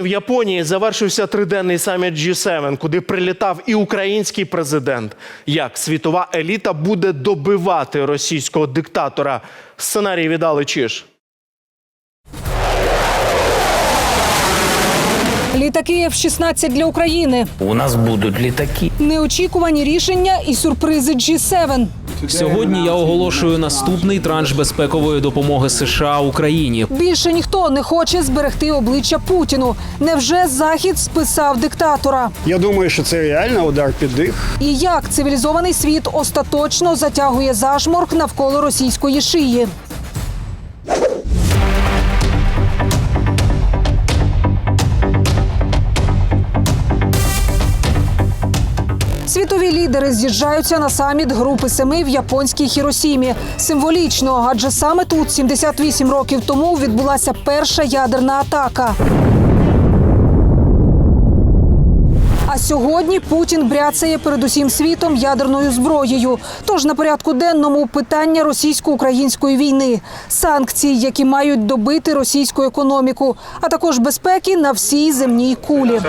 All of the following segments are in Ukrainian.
В Японії завершився триденний саміт G7, куди прилітав і український президент. Як світова еліта буде добивати російського диктатора? Сценарій віддали Чиш. Літаки F-16 для України, У нас будуть літаки. неочікувані рішення і сюрпризи G7. Сьогодні я оголошую наступний транш безпекової допомоги США Україні. Більше ніхто не хоче зберегти обличчя Путіну. Невже захід списав диктатора? Я думаю, що це реально удар під дих. І як цивілізований світ остаточно затягує зашморг навколо російської шиї? Світові лідери з'їжджаються на саміт Групи Семи в японській Хіросімі. Символічно, адже саме тут, 78 років тому, відбулася перша ядерна атака. А сьогодні Путін бряцає перед усім світом ядерною зброєю. Тож на порядку денному питання російсько-української війни, санкції, які мають добити російську економіку, а також безпеки на всій земній кулі.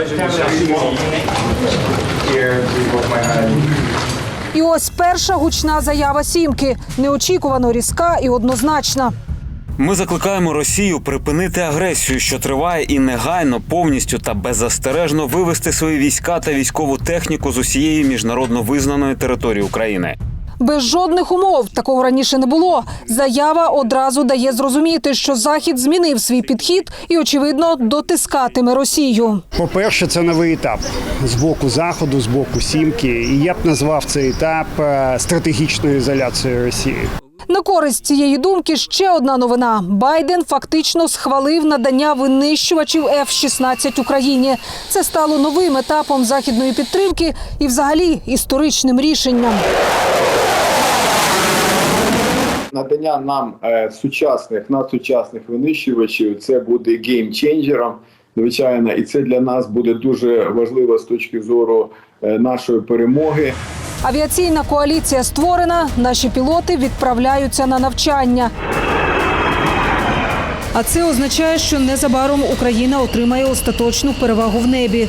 І ось перша гучна заява сімки неочікувано різка і однозначна. Ми закликаємо Росію припинити агресію, що триває, і негайно, повністю та беззастережно вивести свої війська та військову техніку з усієї міжнародно визнаної території України. Без жодних умов такого раніше не було. Заява одразу дає зрозуміти, що захід змінив свій підхід і, очевидно, дотискатиме Росію. По-перше, це новий етап з боку заходу, з боку сімки. І я б назвав цей етап е, стратегічною ізоляцією Росії. На користь цієї думки ще одна новина: Байден фактично схвалив надання винищувачів F-16 Україні. Це стало новим етапом західної підтримки і, взагалі, історичним рішенням. Надання нам е, сучасних надсучасних винищувачів це буде геймченджером, звичайно, і це для нас буде дуже важливо з точки зору е, нашої перемоги. Авіаційна коаліція створена. Наші пілоти відправляються на навчання. А це означає, що незабаром Україна отримає остаточну перевагу в небі.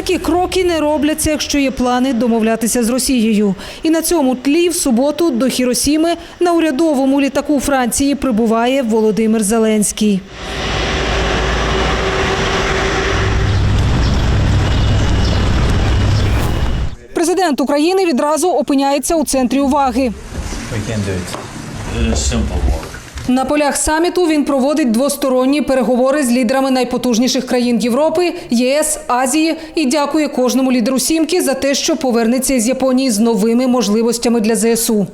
Такі кроки не робляться, якщо є плани домовлятися з Росією. І на цьому тлі в суботу до Хіросіми на урядовому літаку Франції прибуває Володимир Зеленський. Президент України відразу опиняється у центрі уваги. На полях саміту він проводить двосторонні переговори з лідерами найпотужніших країн Європи, ЄС, Азії і дякує кожному лідеру сімки за те, що повернеться із Японії з новими можливостями для ЗСУ.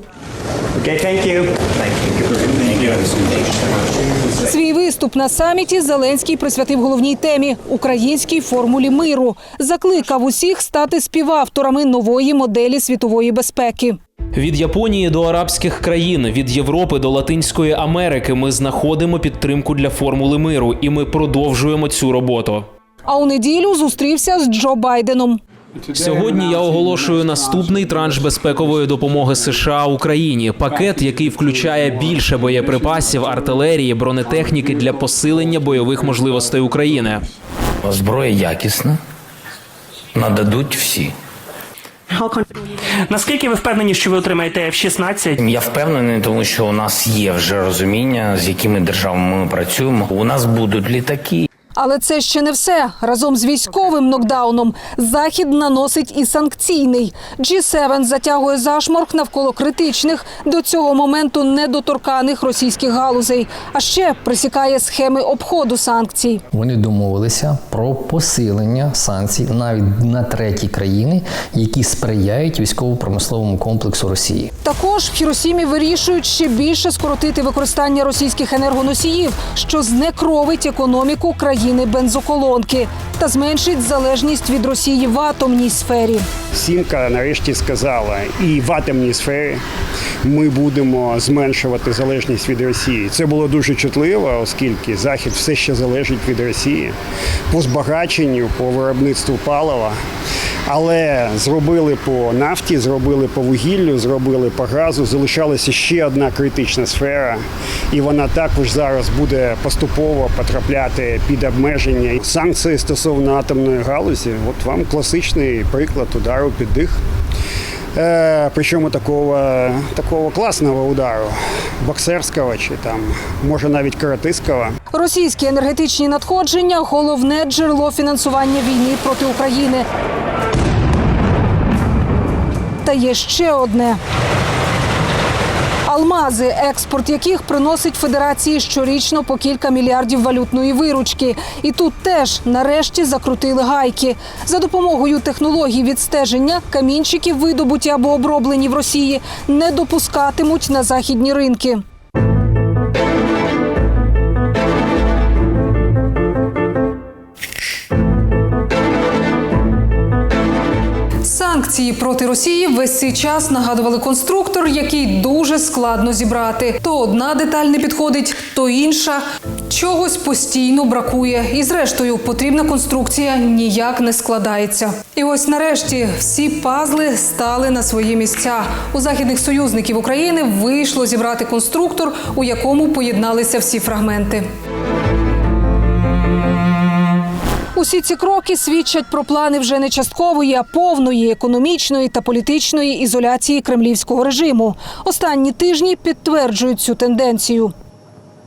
Свій виступ на саміті Зеленський присвятив головній темі українській формулі миру. Закликав усіх стати співавторами нової моделі світової безпеки. Від Японії до арабських країн, від Європи до Латинської Америки ми знаходимо підтримку для формули миру, і ми продовжуємо цю роботу. А у неділю зустрівся з Джо Байденом. Сьогодні я оголошую наступний транш безпекової допомоги США Україні. Пакет, який включає більше боєприпасів, артилерії, бронетехніки для посилення бойових можливостей України. Зброя якісна. Нададуть всі. Наскільки ви впевнені, що ви отримаєте F-16? Я впевнений, тому що у нас є вже розуміння, з якими державами ми працюємо. У нас будуть літаки. Але це ще не все. Разом з військовим нокдауном захід наносить і санкційний. G7 затягує зашморг навколо критичних до цього моменту недоторканих російських галузей, а ще присікає схеми обходу санкцій. Вони домовилися про посилення санкцій навіть на треті країни, які сприяють військово-промисловому комплексу Росії. Також в Хіросімі вирішують ще більше скоротити використання російських енергоносіїв, що знекровить економіку країни бензоколонки та зменшить залежність від Росії в атомній сфері. Сімка нарешті сказала, і в атомній сфері ми будемо зменшувати залежність від Росії. Це було дуже чутливо, оскільки Захід все ще залежить від Росії по збагаченню, по виробництву палива. Але зробили по нафті, зробили по вугіллю, зробили по газу. Залишалася ще одна критична сфера, і вона також зараз буде поступово потрапляти під обмеження. Санкції стосовно атомної галузі. От вам класичний приклад удару під дих. Е, причому такого, такого класного удару, боксерського чи там, може навіть каратистського. Російські енергетичні надходження головне джерело фінансування війни проти України. Та є ще одне. Алмази, експорт яких приносить федерації щорічно по кілька мільярдів валютної виручки. І тут теж нарешті закрутили гайки. За допомогою технологій відстеження камінчики, видобуті або оброблені в Росії, не допускатимуть на західні ринки. Санкції проти Росії весь цей час нагадували конструктор, який дуже складно зібрати. То одна деталь не підходить, то інша. Чогось постійно бракує. І зрештою потрібна конструкція ніяк не складається. І ось нарешті всі пазли стали на свої місця. У західних союзників України вийшло зібрати конструктор, у якому поєдналися всі фрагменти. Усі ці кроки свідчать про плани вже не часткової, а повної економічної та політичної ізоляції кремлівського режиму. Останні тижні підтверджують цю тенденцію.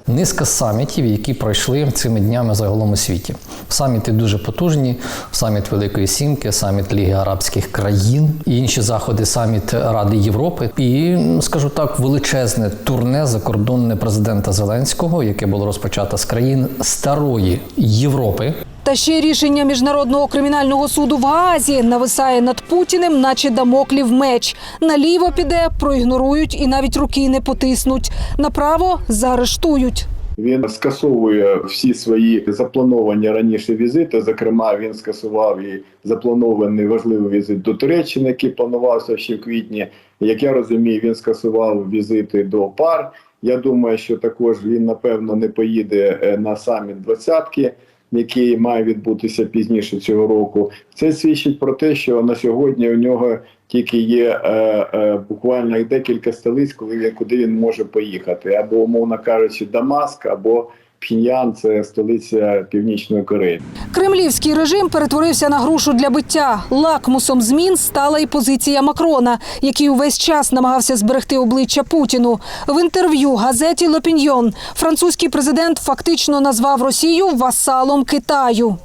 Низка самітів, які пройшли цими днями загалом у світі. Саміти дуже потужні, саміт Великої Сімки, саміт Ліги Арабських країн, і інші заходи, саміт Ради Європи. І скажу так, величезне турне закордонне президента Зеленського, яке було розпочато з країн старої Європи. Та ще рішення міжнародного кримінального суду в Гаазі нависає над Путіним, наче дамоклів меч. Наліво піде, проігнорують і навіть руки не потиснуть. Направо заарештують. Він скасовує всі свої заплановані раніше візити. Зокрема, він скасував і запланований важливий візит до Туреччини, який планувався ще в квітні. Як я розумію, він скасував візити до пар. Я думаю, що також він напевно не поїде е, на саміт двадцятки, який має відбутися пізніше цього року. Це свідчить про те, що на сьогодні у нього тільки є е, е, буквально декілька столиць, коли куди він може поїхати, або умовно кажучи, Дамаск, або Пхіньян це столиця Північної Кореї. Кремлівський режим перетворився на грушу для биття. Лакмусом змін стала і позиція Макрона, який увесь час намагався зберегти обличчя Путіну. В інтерв'ю газеті Лопіньйон французький президент фактично назвав Росію васалом Китаю.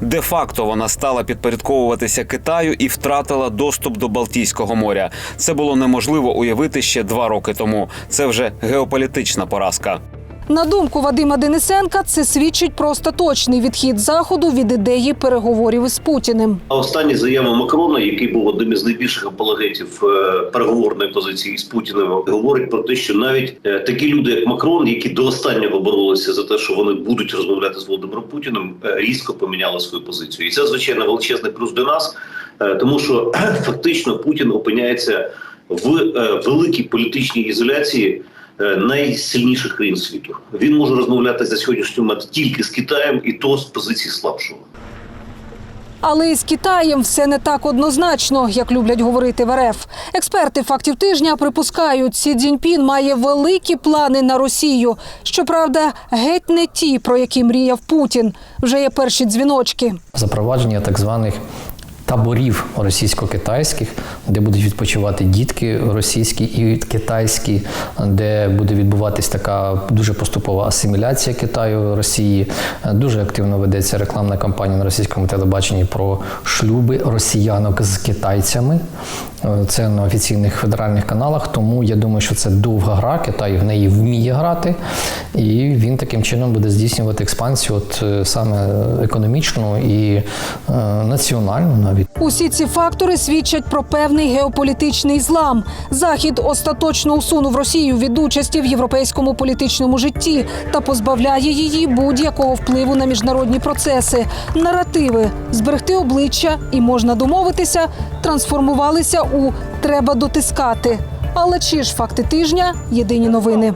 Де-факто вона стала підпорядковуватися Китаю і втратила доступ до Балтійського моря. Це було неможливо уявити ще два роки тому. Це вже геополітична поразка. На думку Вадима Денисенка, це свідчить про остаточний відхід заходу від ідеї переговорів із Путіним. А остання заява Макрона, який був одним із найбільших апологетів е, переговорної позиції з Путіним, говорить про те, що навіть е, такі люди, як Макрон, які до останнього боролися за те, що вони будуть розмовляти з Володимиром Путіним, е, різко поміняли свою позицію, і це звичайно величезний плюс для нас, тому що фактично Путін опиняється в великій політичній ізоляції. Е, Найсильніших країн світу він може розмовляти за сьогоднішній момент тільки з Китаєм, і то з позиції слабшого. Але із Китаєм все не так однозначно, як люблять говорити в РФ. Експерти фактів тижня припускають, Сі Цзіньпін має великі плани на Росію. Щоправда, геть не ті, про які мріяв Путін. Вже є перші дзвіночки. запровадження так званих таборів російсько-китайських, де будуть відпочивати дітки російські і китайські, де буде відбуватись така дуже поступова асиміляція Китаю Росії. Дуже активно ведеться рекламна кампанія на російському телебаченні про шлюби росіянок з китайцями. Це на офіційних федеральних каналах. Тому я думаю, що це довга гра. Китай в неї вміє грати, і він таким чином буде здійснювати експансію, от е, саме економічну і е, національну навіть. Усі ці фактори свідчать про певний геополітичний злам. Захід остаточно усунув Росію від участі в європейському політичному житті та позбавляє її будь-якого впливу на міжнародні процеси. Наративи зберегти обличчя і можна домовитися, трансформувалися у треба дотискати. Але чи ж факти тижня єдині новини.